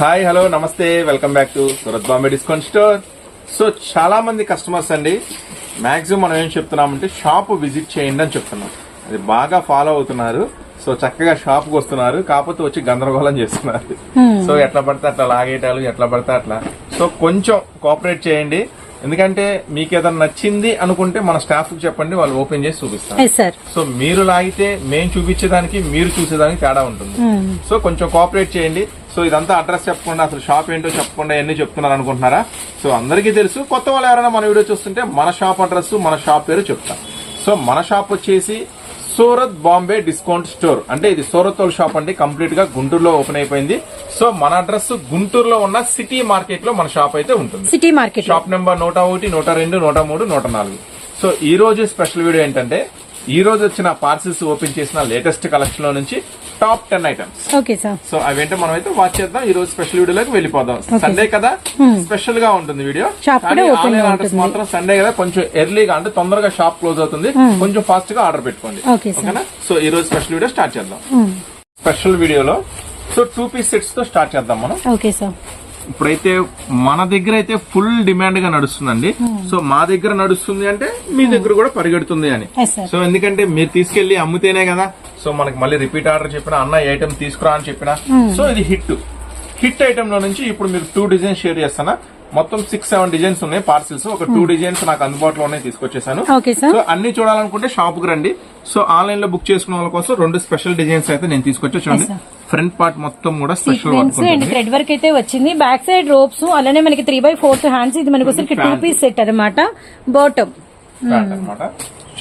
Hi hello namaste welcome back to Surat Bombay discount store. So చాలా మంది customers అండి maximum మనం ఏం చెప్తున్నామంటే షాప్ విజిట్ చేయండి అని చెప్తున్నాం. అది బాగా ఫాలో అవుతున్నారు. సో చక్కగా షాప్కు వస్తున్నారు కాకపోతే వచ్చి గందరగోళం చేస్తున్నారు. సో ఎట్లా పడితే అట్లా లాగేటాలు ఎట్లా పడితే అట్లా. సో కొంచెం కోఆపరేట్ చేయండి. ఎందుకంటే మీకు ఏదైనా నచ్చింది అనుకుంటే మన స్టాఫ్కి చెప్పండి వాళ్ళు ఓపెన్ చేసి చూపిస్తారు. సో మీరు లాగితే మేము చూపించేదానికి మీరు చూసేదానికి తేడా ఉంటుంది. సో కొంచెం కోఆపరేట్ చేయండి. సో ఇదంతా అడ్రస్ చెప్పకుండా అసలు షాప్ ఏంటో చెప్పకుండా ఎన్ని చెప్తున్నారు అనుకుంటున్నారా సో అందరికీ తెలుసు. కొత్త వాళ్ళు ఎవరైనా మన వీడియో చూస్తుంటే మన షాప్ అడ్రస్ మన షాప్ పేరు చెప్తాం. సో మన షాప్ వచ్చేసి సూరత్ బాంబే డిస్కౌంట్ స్టోర్. అంటే ఇది సూరత్ షాప్ అండి. కంప్లీట్గా గుంటూరులో ఓపెన్ అయిపోయింది. సో మన అడ్రస్ గుంటూరులో ఉన్న సిటీ మార్కెట్లో మన షాప్ అయితే ఉంటుంది. సిటీ మార్కెట్ షాప్ నెంబర్ నూట ఒకటి నూట రెండు నూట మూడు నూట నాలుగు. సో ఈ రోజు స్పెషల్ వీడియో ఏంటంటే ఈ రోజు వచ్చిన పార్సిల్స్ ఓపెన్ చేసిన లేటెస్ట్ కలెక్షన్లో నుంచి top ten items. Okay sir. So అవేంటో మనం అయితే వాచ్ చేద్దాం. ఈ రోజు స్పెషల్ వీడియోలోకి వెళ్ళిపోదాం. సండే కదా? స్పెషల్గా ఉంటుంది వీడియో. మాత్రం సండే కదా? కొంచెం ఎర్లీగా అంటే తొందరగా షాప్ క్లోజ్ అవుతుంది. కొంచెం ఫాస్ట్గా ఆర్డర్ పెట్టుకోండి. ఓకేనా? సో ఈ రోజు స్పెషల్ వీడియో స్టార్ట్ చేద్దాం. స్పెషల్ వీడియోలో సో టూ పీస్ సెట్స్తో స్టార్ట్ చేద్దాం మనం. Okay sir. ఇప్పుడైతే మన దగ్గర అయితే ఫుల్ డిమాండ్గా నడుస్తుందండి. సో మా దగ్గర నడుస్తుంది అంటే మీ దగ్గర కూడా పరిగెడుతుంది అని. సో ఎందుకంటే మీరు తీసుకెళ్ళి అమ్మితేనే కదా. సో మనకి మళ్ళీ రిపీట్ ఆర్డర్ చెప్పిన అన్న ఐటమ్ తీసుకురా అని చెప్పిన. సో ఇది హిట్. హిట్ ఐటమ్లో నుంచి ఇప్పుడు మీకు టూ డిజైన్స్ షేర్ చేస్తానా మొత్తం సిక్స్ సెవెన్ డిజైన్స్ ఉన్నాయి పార్సిల్స్ ఒక టూ డిజైన్స్ నాకు అందుబాటులో ఉన్నాయి తీసుకొచ్చేసాను. సో అన్ని చూడాలనుకుంటే షాప్కు రండి. సో ఆన్లైన్లో బుక్ చేసుకున్న వాళ్ళ కోసం రెండు స్పెషల్ డిజైన్స్ అయితే నేను తీసుకొచ్చా చూడండి. ఫ్రంట్ పార్ట్ మొత్తం కూడా స్పెషల్ అండ్ థ్రెడ్ వర్క్ అయితే వచ్చింది. బ్యాక్ సైడ్ రోప్స్ అలానే మనకి త్రీ బై ఫోర్త్ హ్యాండ్స్ ఇది మనకి వచ్చరికి టూ. పీస్ సెట్ అనమాట బాటమ్ ఫ్యాట్ అన్నమాట.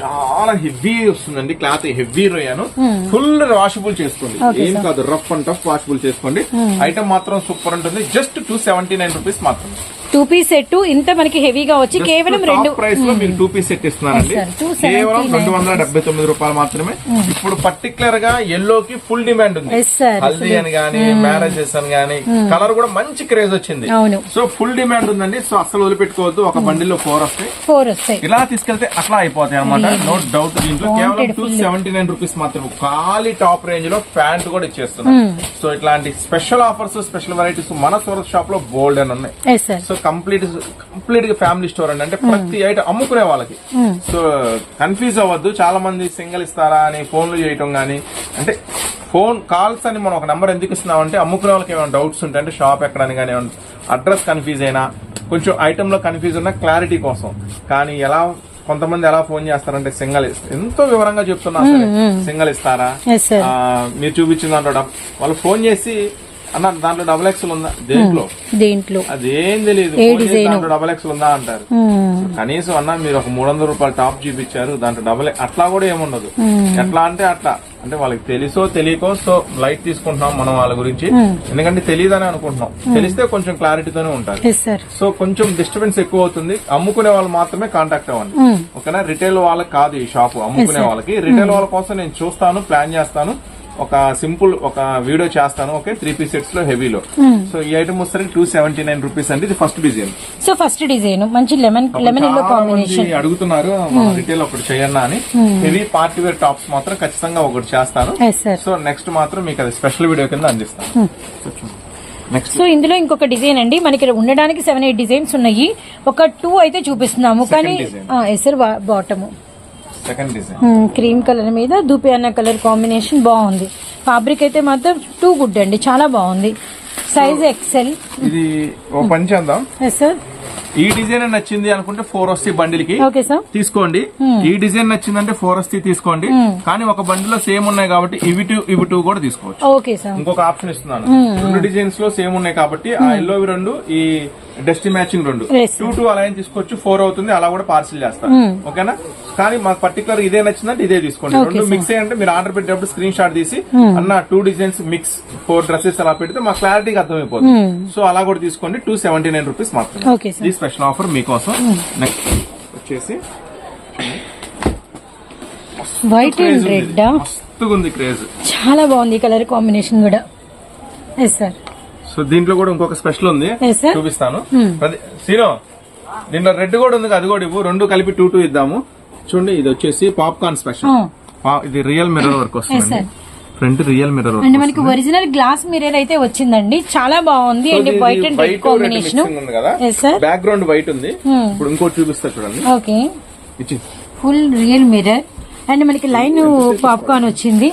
చాలా హెవీ వస్తుందండి. క్లాత్ హెవీ రొయ్యాను. ఫుల్ వాషబుల్ చేసుకోండి. ఏం. కాదు రఫ్ అండ్ టఫ్ వాషబుల్ చేసుకోండి. ఐటమ్ మాత్రం సూపర్ ఉంటుంది. Just two seventy nine rupees మాత్రం టూ పీస్ సెట్ ఇంత మనకి హెవీగా వచ్చి కేవలం రెండు ప్రైస్లో మీకు టూ పీస్ సెట్ ఇస్తున్నారండి. Yes, sir. 279 కేవలం రెండు వందల డెబ్బై తొమ్మిది రూపాయలు మాత్రమే. ఇప్పుడు పర్టికులర్గా ఎల్లో కి ఫుల్ డిమాండ్ ఉంది. హల్దీ అని గానీ మ్యారేజెస్ అని గానీ కలర్ కూడా మంచి క్రేజ్ వచ్చింది. సో ఫుల్ డిమాండ్ ఉందండి. సో అసలు వదిలిపెట్టుకోవద్దు. ఒక బండిలో ఫోర్ వస్తాయి. ఫోర్ వస్తాయి. ఇలా తీసుకెళ్తే అట్లా అయిపోతాయి అనమాట నో డౌట్ దీంట్లో కేవలం టూ. సెవెంటీ నైన్ రూపీస్ మాత్రం ఖాళీ టాప్ రేంజ్లో ప్యాంట్ కూడా ఇచ్చేస్తున్నాం సో ఇట్లాంటి స్పెషల్ ఆఫర్స్ స్పెషల్ వెరైటీస్ మన సూరత్ షాప్లో బోల్డ్ అని ఉన్నాయి. సో కంప్లీట్ కంప్లీట్గా ఫ్యామిలీ స్టోర్ అండి. అంటే ప్రతి ఐటమ్ అమ్ముకునే వాళ్ళకి. సో కన్ఫ్యూజ్ అవ్వద్దు. చాలా మంది సింగిల్ ఇస్తారా అని ఫోన్లు చేయటం గానీ. అంటే ఫోన్ కాల్స్ అని మనం ఒక నెంబర్ ఎందుకు ఇస్తున్నాం అంటే అమ్ముకునే వాళ్ళకి ఏమైనా డౌట్స్ ఉంటాయి అంటే షాప్ ఎక్కడని కానీ అడ్రస్ కన్ఫ్యూజ్ అయినా కొంచెం ఐటమ్లో కన్ఫ్యూజ్ ఉన్న క్లారిటీ కోసం. కానీ ఎలా కొంతమంది ఎలా ఫోన్ చేస్తారంటే సింగల్ ఎంతో వివరంగా చెప్తున్నా సింగల్ ఇస్తారా? మీరు చూపించిన దాంట్లో వాళ్ళు ఫోన్ చేసి అన్న దాంట్లో డబుల్ ఎక్స్ఎల్ ఉందా? దేంట్లో? దీంట్లో? అదేం తెలియదు? దాంట్లో డబల్ ఎక్స్ ఉందా అంటారు. కనీసం అన్న మీరు ఒక మూడు వందల రూపాయలు టాప్ చూపించారు దాంట్లో డబల్ అట్లా కూడా ఏముండదు. ఎట్లా అంటే అట్లా. అంటే వాళ్ళకి తెలుసో తెలియకో సో లైట్ తీసుకుంటున్నాం మనం వాళ్ళ గురించి. ఎందుకంటే తెలియదని అనుకుంటున్నాం. తెలిస్తే కొంచెం క్లారిటీతోనే ఉంటారు. సో కొంచెం డిస్టర్బెన్స్ ఎక్కువ అవుతుంది. అమ్ముకునే వాళ్ళు మాత్రమే కాంటాక్ట్ అవ్వండి. ఓకేనా? రిటైల్ వాళ్ళకి కాదు ఈ షాప్. అమ్ముకునే వాళ్ళకి. రిటైల్ వాళ్ళ కోసం నేను చూస్తాను ప్లాన్ చేస్తాను. ఒక సింపుల్ ఒక వీడియో చేస్తాను ఓకే? త్రీ పీస్ సెట్స్లో హెవీలో. సో ఈ ఐటమ్ వచ్చేసరికి టూ సెవెంటీ నైన్ రూపీస్ అండి. ఇది first design so first design మంచి లెమన్ లెమన్ ఎల్లో కాంబినేషన్ అడుగుతున్నారు రిటైల్ ఒకటి చేయన్నా అని. హెవీ పార్టీ వేర్ టాప్స్ మాత్రం ఖచ్చితంగా ఒకటి చేస్తాను. సో నెక్స్ట్ మాత్రం మీకు అది స్పెషల్ వీడియో కింద అందిస్తాను. నెక్స్ట్ సో ఇందులో ఇంకొక డిజైన్ అండి. మనకి ఉండడానికి సెవెన్ ఎయిట్ డిజైన్స్ ఉన్నాయి. ఒక టూ అయితే చూపిస్తున్నాము. కానీ. ఎసర్ bottom second design cream colour మీద దూపియానా కలర్ కాంబినేషన్ బాగుంది. ఫ్యాబ్రిక్ అయితే మాత్రం టూ గుడ్ అండి చాలా బాగుంది. సైజ్ ఎక్సెల్ ఇది ఓ పని చేద్దాం. ఎస్ సార్ ఈ డిజైన్ నచ్చింది అనుకుంటే ఫోర్ వస్తాయి బండిల్కి ఓకే సార్ తీసుకోండి ఈ డిజైన్ నచ్చిందంటే ఫోర్ వస్తాయి తీసుకోండి కానీ ఒక బండిలో సేమ్ ఉన్నాయి కాబట్టి ఇవి టూ ఇవి టూ కూడా తీసుకోవచ్చు. ఓకే సార్ ఇంకొక ఆప్షన్ ఇస్తున్నాను. రెండు డిజైన్స్లో సేమ్ ఉన్నాయి కాబట్టి ఆ ఎల్లో రెండు ఈ డస్ట్ మ్యాచింగ్ రెండు. టూ టూ అలా తీసుకోవచ్చు ఫోర్ అవుతుంది అలా కూడా పార్సిల్ చేస్తాను ఓకేనా? కానీ మాకు పర్టికులర్ ఇదే నచ్చిందంటే ఇదే తీసుకోండి. రెండు. మిక్స్ అయ్యంటే మీరు ఆర్డర్ పెట్టేటప్పుడు స్క్రీన్ షాట్ తీసి అన్న two designs mix four dresses అలా పెడితే మా క్లారిటీగా అర్థమైపోతుంది. సో అలా కూడా తీసుకోండి two seventy nine rupees sir ఇది స్పెషల్ ఆఫర్ మీకోసం నెక్స్ట్ వచ్చేసి వైట్ అండ్ రెడ్ మస్తుగా ఉంది. క్రేజ్ చాలా బాగుంది ఈ కలర్ కాంబినేషన్ కూడా. ఎస్ సార్ సో దీంట్లో కూడా ఇంకొక స్పెషల్ ఉంది. చూపిస్తాను. ప్రతి- సీనో దీంట్లో రెడ్ కూడా ఉంది అది కూడా ఇవ్వు. రెండు కలిపి టూ టూ ఇద్దాము. చూడండి ఇది వచ్చేసి పాప్కార్న్ స్పెషల్ Oh. ఇది రియల్ మిర్రర్ వర్క్ వస్తుంది. ఫ్రంట్ రియల్ మిర్రర్ అండ్ మనకి ఒరిజినల్ గ్లాస్ మిర్రర్ అయితే వచ్చిందండి చాలా బాగుంది. And white and red combination ఉంది కదా? ఎస్ సార్ బ్యాక్గ్రౌండ్ వైట్ ఉంది. Hmm. ఇప్పుడు ఇంకోటి చూపిస్తా చూడండి. Okay full real mirror and మనకి లైన్ పాప్కార్న్ వచ్చింది.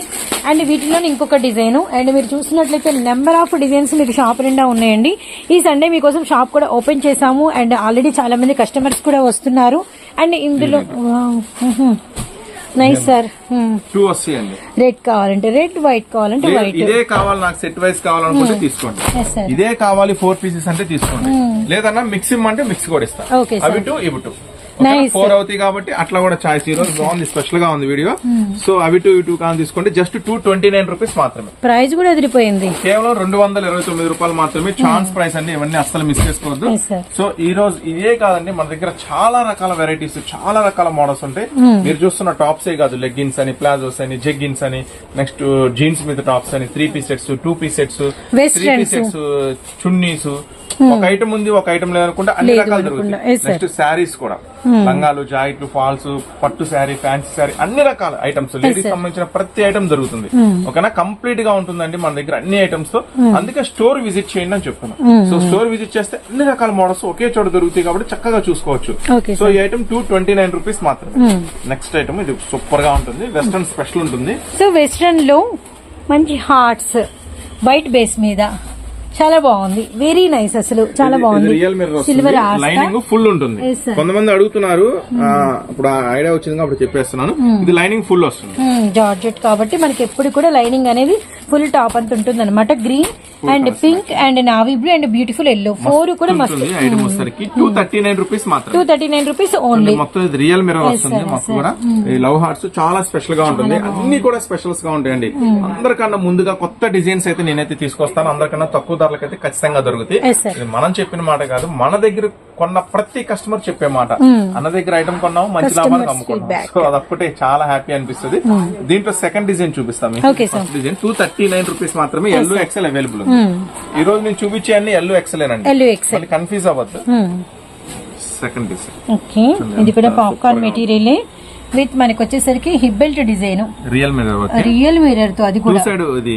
అండ్ వీటిలో ఇంకొక డిజైన్. అండ్ మీరు చూసినట్లయితే నెంబర్ ఆఫ్ డిజైన్స్ మీకు షాప్ నిండా ఉన్నాయండి. ఈ సండే మీకోసం షాప్ కూడా ఓపెన్ చేసాము అండ్ ఆల్రెడీ చాలా మంది కస్టమర్స్ కూడా వస్తున్నారు. అండ్ ఇందులో నైస్ సార్ టూ వస్తాయండి. రెడ్ కావాలంటే రెడ్ వైట్ కావాలంటే వైట్ ఇదే కావాలి నాకు సెట్ వైస్ కావాలనుకుంటే తీసుకోండి. ఎస్ సార్ ఇదే కావాలి ఫోర్ పీసెస్ అంటే తీసుకోండి. లేదన్నా మిక్సింగ్ అంటే మిక్స్ కూడా ఇస్తా. ఓకే అవి టూ ఇవి టూ. ఫోర్ అవుతాయి కాబట్టి అట్లా కూడా చాయిస్ ఈ రోజు బాగుంది స్పెషల్గా ఉంది వీడియో సో అవి టూ టూ కానీ తీసుకోండి. Just two twenty nine rupees మాత్రమే. ప్రైస్ కూడా ఎదిరిపోయింది కేవలం రెండు వందల ఇరవై తొమ్మిది రూపాయలు మాత్రమే ఛాన్స్ ప్రైస్ అండి ఇవన్నీ అస్సలు మిస్ చేసుకోవద్దు. సో ఈ రోజు ఇదే కాదండి మన దగ్గర చాలా రకాల వెరైటీస్ చాలా రకాల మోడల్స్ ఉంటాయి. మీరు చూస్తున్న టాప్స్ ఏ కాదు లెగ్గిన్స్ అని ప్లాజోస్ అని జెగ్గిన్స్ అని నెక్స్ట్ జీన్స్ మీద టాప్స్ అని three piece sets two piece sets three. Piece sets chunnis ఒక ఐటమ్ ఉంది ఒక ఐటమ్ లేదనుకుంటే అన్ని రకాలు. దొరుకుతాయి. నెక్స్ట్ శారీస్ కూడా. లంగాలు జాకెట్లు ఫాల్స్ పట్టు శారీ ఫ్యాన్సీ శారీ అన్ని రకాల ఐటమ్స్ లేడీస్ సంబంధించిన ప్రతి ఐటమ్ దొరుకుతుంది. ఓకేనా? కంప్లీట్గా ఉంటుందండి మన దగ్గర అన్ని ఐటమ్స్తో. అందుకే స్టోర్ విజిట్ చేయండి అని చెప్తున్నాం. సో స్టోర్ విజిట్ చేస్తే అన్ని రకాల మోడల్స్ ఒకే చోట దొరుకుతాయి కాబట్టి చక్కగా చూసుకోవచ్చు. సో ఈ item two twenty nine rupees మాత్రమే నెక్స్ట్ ఐటమ్ ఇది సూపర్గా ఉంటుంది. వెస్టర్న్ స్పెషల్ ఉంటుంది. సో వెస్ట్రన్లో మంచి హార్ట్స్ వైట్ బేస్ మీద. చాలా బాగుంది. వెరీ నైస్ అసలు. చాలా బాగుంది. Real mirror silver lining full ఉంటుంది. కొంతమంది అడుగుతున్నారు ఆ, ఇప్పుడు ఐడియా వచ్చింది కాబట్టి చెప్పేస్తున్నాను. ఇది లైనింగ్ ఫుల్ వస్తుంది. జార్జెట్ కాబట్టి మనకి ఎప్పుడు కూడా లైనింగ్ అనేది ఫుల్ టాప్ అంత ఉంటుంది అనమాట green and pink and navy blue and beautiful yellow four కూడా మస్తు టూ థర్టీ నైన్ రూపీస్ మాత్రమే. Two thirty nine rupees only మొత్తం ఇది రియల్ మిర్రర్ వస్తుంది మొత్తం కూడా. ఈ లవ్ హార్ట్స్ చాలా స్పెషల్గా ఉంటుంది. అన్ని కూడా స్పెషల్స్గా ఉంటాయండి. అందరికన్నా ముందుగా కొత్త డిజైన్స్ అయితే నేనైతే తీసుకొస్తాను. అందరికన్నా తక్కువ ధరలకైతే ఖచ్చితంగా దొరుకుతాయి. ఇది మనం చెప్పిన మాట కాదు మన దగ్గర కొన్న ప్రతి కస్టమర్ చెప్పే మాట. అన్న దగ్గర ఐటమ్ కొన్నాము మంచి లాభానికి అమ్ముకున్నాం. సో అదొక్కటే చాలా హ్యాపీ అనిపిస్తుంది. దీంట్లో సెకండ్ డిజైన్ చూపిస్తాం. Design two thirty nine rupees మాత్రమే ఎల్లో ఎక్సెల్ అవైలబుల్ ఉంది. ఈ రోజు నేను చూపించే అన్ని ఎల్లో ఎక్సెల్ అండి. కన్ఫ్యూజ్ అవ్వద్దు. సెకండ్ డిజైన్ ఓకే ఇది కూడా పాప్కార్న్ మెటీరియల్ విత్ మనకి వచ్చేసరికి hip belt design real mirror real మిర్రర్తో అది కూడా. సైడ్ ఇది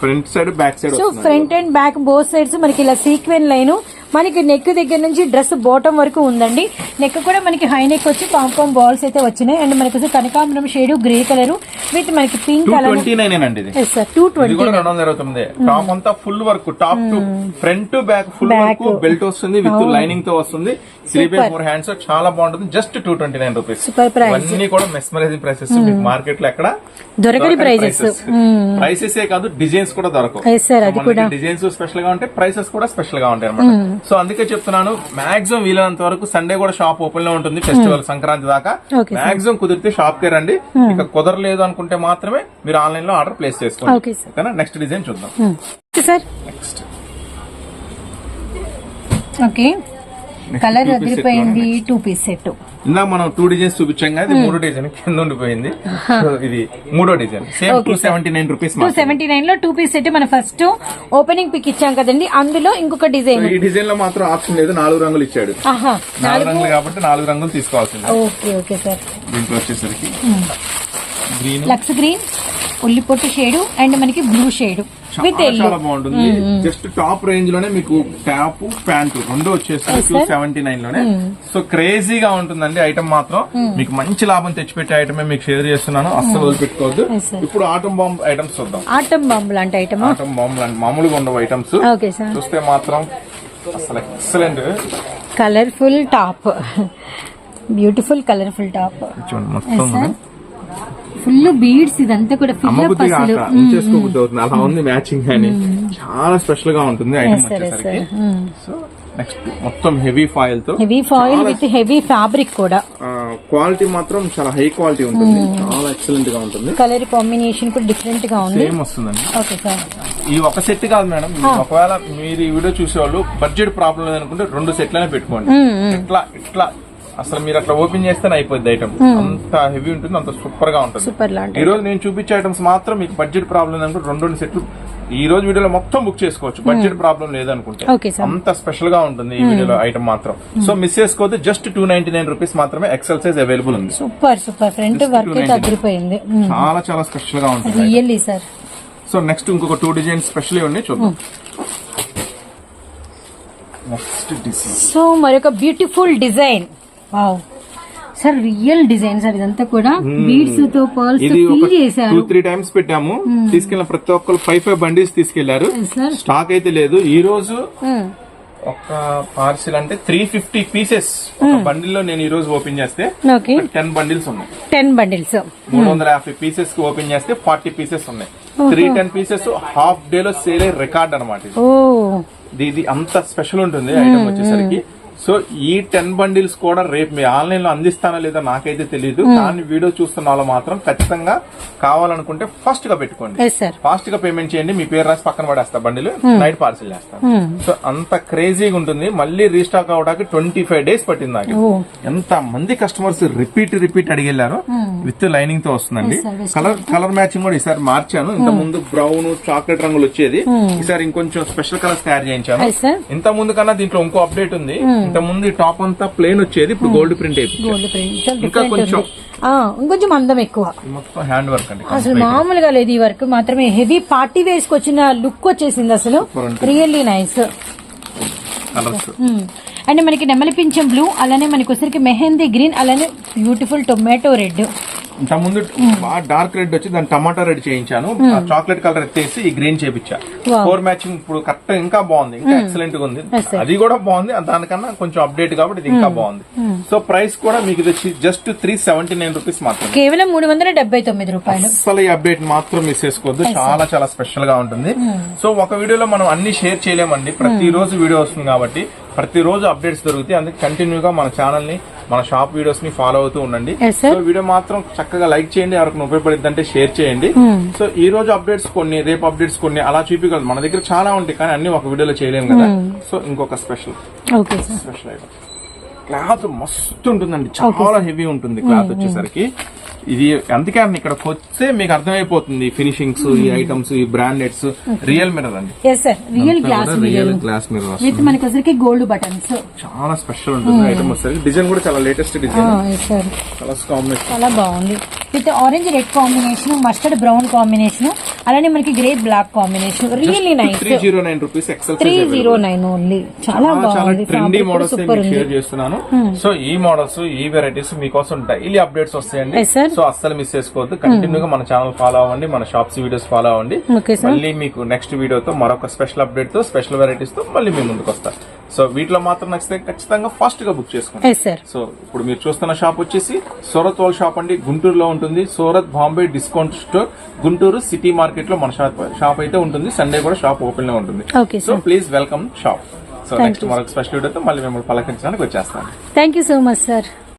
front side back side so front and back both sides మనకి ఇలా సీక్వెన్ లైన్ మనకి నెక్ దగ్గర నుంచి డ్రెస్ బాటమ్ వరకు ఉందండి. నెక్ కూడా మనకి హై నెక్ వచ్చి పాంపాం బాల్స్ అయితే వచ్చినాయి. అండ్ మనకి వచ్చి కనకాంబరం షేడ్ గ్రే కలర్ విత్ మనకి pink colour. Two twenty top అంతా full work top to front back full. Work belt వస్తుంది విత్ లైనింగ్తో వస్తుంది. త్రీ బై ఫోర్ హ్యాండ్స్ చాలా బాగుంటుంది. Just two twenty nine rupees కూడా మెస్మరైజింగ్ ప్రైసెస్ మార్కెట్లో ఎక్కడ దొరకని prices. ప్రైసెస్ ఏ కాదు డిజైన్స్ కూడా దొరకవు. డిజైన్స్ స్పెషల్గా ఉంటాయి ప్రైసెస్ కూడా స్పెషల్గా ఉంటాయి అనమాట సో అందుకే చెప్తున్నాను మాక్సిమం వీలైనంత వరకు సండే కూడా షాప్ ఓపెన్లో ఉంటుంది ఫెస్టివల్ సంక్రాంతి దాకా. మాక్సిమం కుదిరితే షాప్ కే రండి. ఇక కుదరలేదు అనుకుంటే మాత్రమే మీరు ఆన్లైన్లో ఆర్డర్ ప్లేస్ చేసుకోండి. ఓకేనా? నెక్స్ట్ డిజైన్ చూద్దాం. నెక్స్ట్ ఓకే కలర్ అదిరిపోయింది టూ పీస్ సెట్ ఇందాక మనం టూ డిజైన్స్ చూపించాం కదా ఇది మూడో డిజైన్ కింద ఉండిపోయింది. ఇది మూడో design same two seventy nine rupees two seventy నైన్లో టూ పీస్ సెట్ మన ఫస్ట్ ఓపెనింగ్ పిక్ ఇచ్చాం కదండి అందులో ఇంకొక డిజైన్ ఈ డిజైన్లో మాత్రం ఆప్షన్ లేదు నాలుగు రంగులు ఇచ్చాడు. నాలుగు రంగులు కాబట్టి నాలుగు రంగులు తీసుకోవాల్సింది. ఓకే ఓకే సార్ దీంట్లో వచ్చేసరికి గ్రీన్ లక్స్ గ్రీన్ ఉల్లి పొట్టు షేడ్ అండ్ మనకి బ్లూ షేడ్ చాలా బాగుంటుంది. జస్ట్ టాప్ రేంజ్లోనే మీకు టాప్ ప్యాంట్ రెండు వచ్చేసి టూ సెవెంటీ నైన్లోనే. సో క్రేజీగా ఉంటుందండి ఐటమ్ మాత్రం. మీకు మంచి లాభం తెచ్చిపెట్టే ఐటమే మీకు షేర్ చేస్తున్నాను. అస్సలు వదిలిపెట్టుకోవద్దు. ఇప్పుడు ఆటం బాంబ్ ఐటమ్స్ చూద్దాం. ఆటం బాంబు లాంటి ఐటమ్? ఆటం బాంబ్ లాంటి మామూలుగా ఉండవు ఐటమ్స్. ఓకే సార్ చూస్తే మాత్రం అసలు excellent colourful top beautiful colourful top చూడండి మొత్తం. ఫుల్ బీడ్స్ ఇదంతా కూడా ఫిల్ అవుతుంది. అలా ఉంది మ్యాచింగ్ అని చాలా స్పెషల్గా ఉంటుంది ఐటమ్ వచ్చేసరికి. సో నెక్స్ట్ మొత్తం heavy ఫాయిల్తో heavy foil with heavy fabric కూడా. క్వాలిటీ మాత్రం చాలా హై క్వాలిటీ ఉంటుంది. చాలా ఎక్సలెంట్గా ఉంటుంది. కలర్ కాంబినేషన్ కూడా డిఫరెంట్గా ఉంది. సేమ్ వస్తుందండి. ఓకే సార్ ఈ ఒక సెట్ కాదు మేడం. ఒకవేళ మీరు ఈ వీడియో చూసేవాళ్ళు బడ్జెట్ ప్రాబ్లం లేదనుకుంటే రెండు సెట్లనే పెట్టుకోండి. ఇట్లా ఇట్లా అసలు మీరు అట్లా ఓపెన్ చేస్తేనే అయిపోద్ది ఐటమ్ అంత హెవీ ఉంటుంది అంత సూపర్గా ఉంటుంది. ఈ రోజు నేను చూపించే ఐటమ్స్ మాత్రం మీకు బడ్జెట్ ప్రాబ్లం లేదనుకుంటే రెండు రెండు సెట్లు ఈ రోజు వీడియోలో మొత్తం బుక్ చేసుకోవచ్చు. బడ్జెట్ ప్రాబ్లం లేదనుకుంటే. అంత స్పెషల్గా ఉంటుంది ఈ వీడియోలో ఐటమ్ మాత్రం. సో మిస్ చేసుకోవద్దు just two ninety nine rupees మాత్రమే ఎక్సెల్ సైజ్ అవైలబుల్ ఉంది. సూపర్ సూపర్ ఫ్రంట్ వర్క్ అదిరిపోయింది. చాలా చాలా స్పెషల్గా ఉంటుంది రియల్లీ సార్ సో నెక్స్ట్ ఇంకొక టూ డిజైన్స్ స్పెషల్ ఉన్నాయి చూద్దాం. డిజైన్ సో మరొక beautiful design wow sir real design sir ఇదంతా కూడా బీడ్స్తో పర్ల్స్ ఫిల్ ఒక టూ చేశారు త్రీ టైమ్స్ పెట్టాము. తీసుకెళ్ళిన ప్రతి ఒక్కరు ఫైవ్ ఫైవ్ బండిల్స్ తీసుకెళ్ళారు. స్టాక్ అయితే లేదు. ఈ రోజు ఒక పార్సిల్ అంటే త్రీ ఫిఫ్టీ పీసెస్ ఒక బండిల్లో నేను ఈ రోజు ఓపెన్ చేస్తే టెన్ బండిల్స్ ఉన్నాయి. టెన్ బండిల్స్ మూడు వందల యాభై పీసెస్కి ఓపెన్ చేస్తే ఫార్టీ పీసెస్ ఉన్నాయి. Three ten pieces half day లో సేల్ రికార్డ్ అనమాట ఇది. అంత స్పెషల్ ఉంటుంది. ఐటమ్ వచ్చేసరికి సో ఈ టెన్ బండిల్స్ కూడా రేపు మీ ఆన్లైన్లో అందిస్తానో లేదో నాకైతే తెలియదు కానీ వీడియో చూస్తున్న వాళ్ళు మాత్రం ఖచ్చితంగా కావాలనుకుంటే ఫస్ట్గా పెట్టుకోండి. ఫాస్ట్గా పేమెంట్ చేయండి. మీ పేరు రాసి పక్కన పడేస్తా బండిలు. నైట్ పార్సిల్ చేస్తాను సో అంత క్రేజీగా ఉంటుంది. మళ్ళీ రీస్టాక్ అవడానికి ట్వంటీ ఫైవ్ డేస్ పట్టింది నాకు. ఓ ఎంత మంది కస్టమర్స్ రిపీట్ రిపీట్ అడిగెళ్ళారు. విత్ లైనింగ్తో వస్తుందండి. కలర్ కలర్ మ్యాచింగ్ కూడా ఈసారి మార్చాను. ఇంత ముందు బ్రౌన్ చాక్లెట్ రంగులు వచ్చేది. ఈసారి ఇంకొంచెం స్పెషల్ కలర్స్ తయారు చేయించాను. ఇంత ముందు కన్నా దీంట్లో ఇంకో అప్డేట్ ఉంది. ఇంత ముందు ఈ టాప్ అంతా ప్లేన్ వచ్చేది ఇప్పుడు గోల్డ్ ప్రింట్ అయిపోయింది. Gold print. ఇంకా కొంచెం ఇంకొంచెం అందం ఎక్కువ. మొత్తం హ్యాండ్ వర్క్ అండి అసలు మామూలుగా లేదు ఈ వర్క్ మాత్రమే హెవీ పార్టీ వేర్స్కి వచ్చిన లుక్ వచ్చేసింది అసలు. రియల్లీ నైస్ కలర్స్ అండ్ మనకి నెమలి పింఛం బ్లూ అలానే మనకి వచ్చరికి మెహందీ గ్రీన్ అలానే బ్యూటిఫుల్ టొమాటో రెడ్ ముందు బాగా డార్క్ రెడ్ వచ్చి దాని టమాటా రెడ్ చేయించాను. చాక్లెట్ కలర్ ఎత్తేసి ఈ గ్రీన్ చేపించా. ఫోర్ మ్యాచింగ్ ఇప్పుడు కరెక్ట్ ఇంకా బాగుంది ఇంకా ఎక్సలెంట్గా ఉంది. అది కూడా బాగుంది దానికన్నా కొంచెం అప్డేట్ కాబట్టి ఇది ఇంకా బాగుంది. సో ప్రైస్ కూడా మీకు ఇది వచ్చి just three seventy nine rupees మాత్రమే. కేవలం మూడు వందల డెబ్బై తొమ్మిది రూపాయలు. అసలు ఈ అప్డేట్ మాత్రం మిస్ చేసుకోవద్దు. చాలా చాలా స్పెషల్గా ఉంటుంది. సో ఒక వీడియోలో మనం అన్ని షేర్ చేయలేమండి. ప్రతి రోజు వీడియో వస్తుంది కాబట్టి ప్రతి రోజు అప్డేట్స్ దొరుకుతాయి. అందుకే కంటిన్యూగా మన ఛానల్ని మన షాప్ వీడియోస్ని ఫాలో అవుతూ ఉండండి. సో వీడియో మాత్రం చక్కగా లైక్ చేయండి. ఎవరికి ఉపయోగపడింది అంటే షేర్ చేయండి సో ఈ రోజు అప్డేట్స్ కొన్ని రేపు అప్డేట్స్ కొన్ని అలా చూపించగలదు మన దగ్గర చాలా ఉంటాయి. కానీ అన్ని ఒక వీడియోలో చేయలేము కదా. సో ఇంకొక స్పెషల్ స్పెషల్ ఐటమ్ క్లాత్ మస్తు ఉంటుందండి. చాలా హెవీ ఉంటుంది క్లాత్ వచ్చేసరికి. ఇది అందుకే అన్న ఇక్కడికి వస్తే మీకు అర్థమైపోతుంది ఫినిషింగ్స్ ఈ ఐటమ్స్ ఈ బ్రాండెడ్స్ రియల్ మిర్రర్ అండి. Real glass real glass mirror with మనకి వచ్చరికి గోల్డ్ బటన్స్ చాలా స్పెషల్ ఉంటుంది ఐటమ్ వచ్చేసరికి. డిజైన్ కూడా చాలా లేటెస్ట్ డిజైన్ కలర్స్ కాంబినేషన్ చాలా బాగుంది. With orange red combination mustard brown combination అలానే మనకి grey black combination. Really nice three zero nine rupees three zero nine only చాలా బాగుంది. ట్రెండీ మోడల్స్ షేర్ చేస్తున్నాను. సో ఈ మోడల్స్ ఈ వెరైటీస్ మీకోసం డైలీ అప్డేట్స్ వస్తాయండి. సో అస్సలు మిస్ చేసుకోవద్దు. కంటిన్యూగా మన ఛానల్ ఫాలో అవ్వండి మన షాప్స్ వీడియోస్ ఫాలో అవ్వండి. మళ్ళీ మీకు నెక్స్ట్ వీడియోతో మరొక స్పెషల్ అప్డేట్తో స్పెషల్ వెరైటీస్తో మళ్ళీ మీ ముందుకు వస్తా. సో వీటిలో మాత్రం నచ్చితే ఖచ్చితంగా ఫాస్ట్గా బుక్ చేసుకోండి. సో ఇప్పుడు మీరు చూస్తున్న షాప్ వచ్చేసి సూరత్ వాళ్ళ షాప్ అండి. గుంటూరులో ఉంటుంది. Surat Bombay discount store Guntur city మార్కెట్లో మన షాప్ షాప్ అయితే ఉంటుంది. సండే కూడా షాప్ ఓపెన్లో ఉంటుంది. Okay so please welcome shop so next మరొక స్పెషల్ వీడియోతో మళ్ళీ మిమ్మల్ని పలకరించడానికి వచ్చేస్తాను. Thank you so much sir